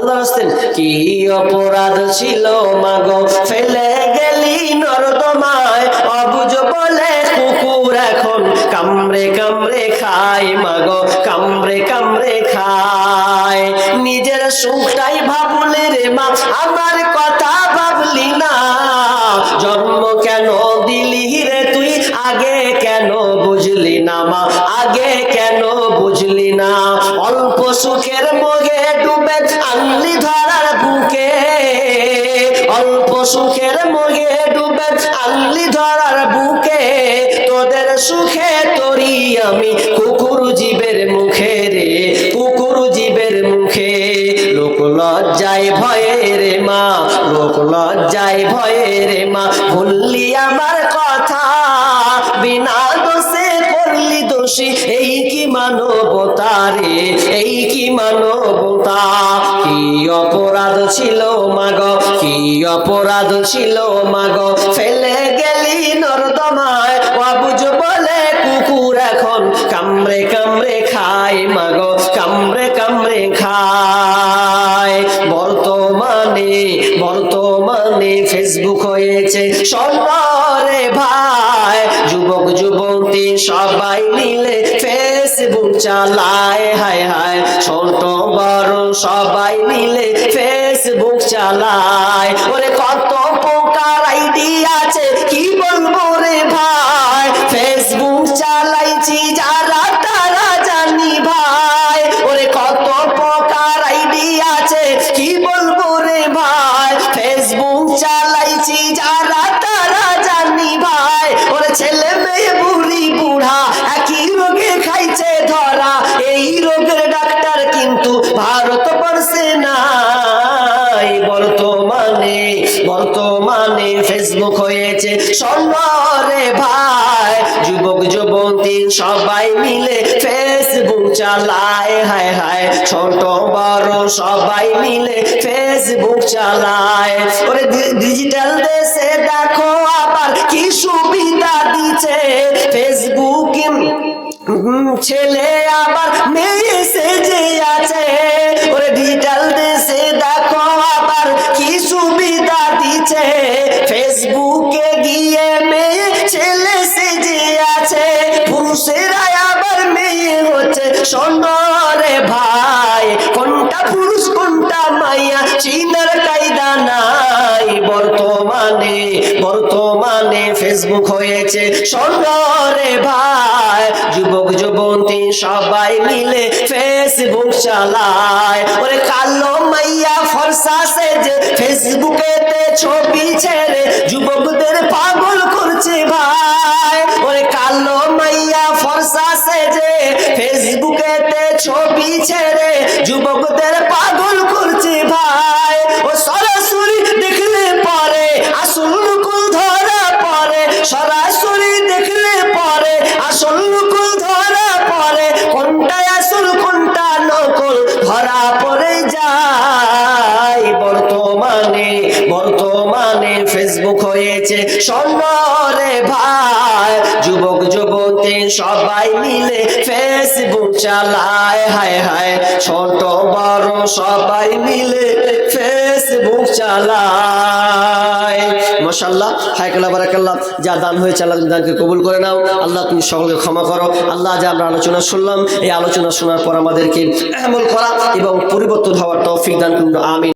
আল্লাহ রাস্তেন কি অপরাধ ছিল মাগো? ফেলে গেলি নর্দমায়। অবুঝ বলে কুকুর এখন কামড়ে কামড়ে খায় মাগো, কামড়ে কামড়ে খায়। নিজের সুখটাই ভাবলে রে মা, আমার কথা ভাবলি না। জন্ম কেন দিলি রে তুই? আগে কেন বুঝলি না মা? আগে কেন বুঝলি না? অল্প সুখের মোগে ডুবে ধরার বুকে অল্প সুখের মোগে ডুবে আনলি ধরার বুকে। তোদের সুখে তোরি আমি কুকুর জীবের মুখে রে, কুকুর জীবের মুখে। লোক লজ্জায় ভয়ে রে মা, লোক লজ্জায় ভয়ে রে মা। ভুললি আমার কথা, বিনা দোষে করলি দোষী, এই কি মানবতা রে এই কি মানবতা? কি অপরাধ ছিল মাগ? কি অপরাধ ছিল মাগ? ফেলে গেলি নর্দমায় অবুঝ বলে কুকুর এখন কামড়ে কামড়ে খায় মাগ, কামড়ে কামড়ে খায়। বর্তমানে বর্তমানে ফেসবুক হয়েছে সর্বরে ভাই। যুবক, যুবতী সবাই মিলে চালায়, হায় হায়। ছোট, বড় সবাই মিলে ফেসবুক চালায়। ওরে কত প্রকার আইডি আছে, কি বলব রে ভাই? ফেসবুক চালাইছি যারা ফেসবুক হয়েছে। সন্ধ্যরে ভাই, যুবক, যুবতী সবাই মিলে ফেসবুক চালায়। হায় হায়, ছোট, বড় সবাই মিলে ফেসবুক চালায়। ওরে ডিজিটাল দেশে দেখো আবার কি সুবিধা দিচ্ছে। ফেসবুক ছেলে আবার মেয়ে সেজে আছে। ওরে ডিজিটাল দেশে দেখো আবার কি সুবিধা দিচ্ছে। পুরুষেরা আবার মেয়ে হচ্ছে। সোনরে ভাই, কোনটা পুরুষ, কোনটা মাইয়া? চিনার কায়দা নাই বর্তমানে বর্তমানে ফেসবুক হয়েছে। সোনরে ভাই, যুবক, যুবতী সবাই মিলে ফেসবুক চালায়। ওরে কালো মাইয়া ফর্সা সেজে ফেসবুকেতে ছবি ছেড়ে যুবকদের ও বর্তমানে বর্তমানে ফেসবুক হয়েছে সন্ধ্যরে ভাই। যুবক, যুবতী সবাই মিলে ফেসবুক চালায়। হায় হায়, ছোট, বড় সবাই মিলে ফেসবুক চালায়। মশাল্লাহ হায়কাল্লাহ, বারাকাল্লাহ, যা দান হয়েছে আল্লাহ তুমি দানকে কবুল করে নাও, আল্লাহ তুমি সকলকে ক্ষমা করো। আল্লাহ যা আমরা আলোচনা শুনলাম, এই আলোচনা শোনার পর আমাদেরকে আমল করা এবং পরিবর্তন হওয়ার তৌফিক দান করুন। আমিন।